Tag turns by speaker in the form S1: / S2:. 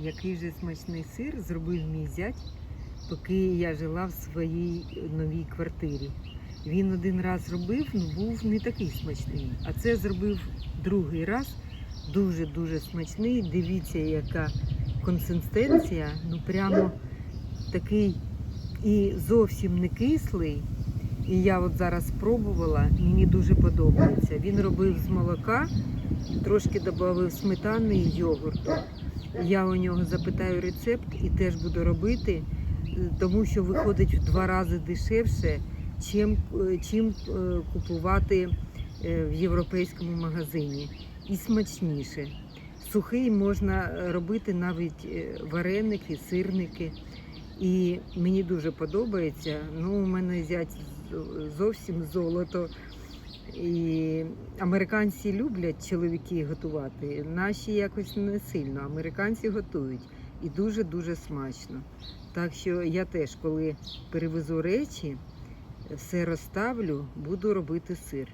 S1: який же смачний сир зробив мій зять, поки я жила в своїй новій квартирі. Він один раз робив, ну був не такий смачний. А це зробив другий раз. Дуже-дуже смачний. Дивіться, яка консистенція. Ну прямо такий і зовсім не кислий. І я от зараз спробувала, мені дуже подобається. Він робив з молока, трошки додав сметани і йогурту. Я у нього запитаю рецепт і теж буду робити, тому що виходить в два рази дешевше, чим, е, чим е, купувати е, в європейському магазині. І смачніше. Сухий можна робити навіть вареники, сирники. І мені дуже подобається. Ну, у мене зять зовсім золото. І американці люблять чоловіки готувати. Наші якось не сильно. Американці готують і дуже-дуже смачно. Так що я теж, коли перевезу речі, все розставлю, буду робити сир.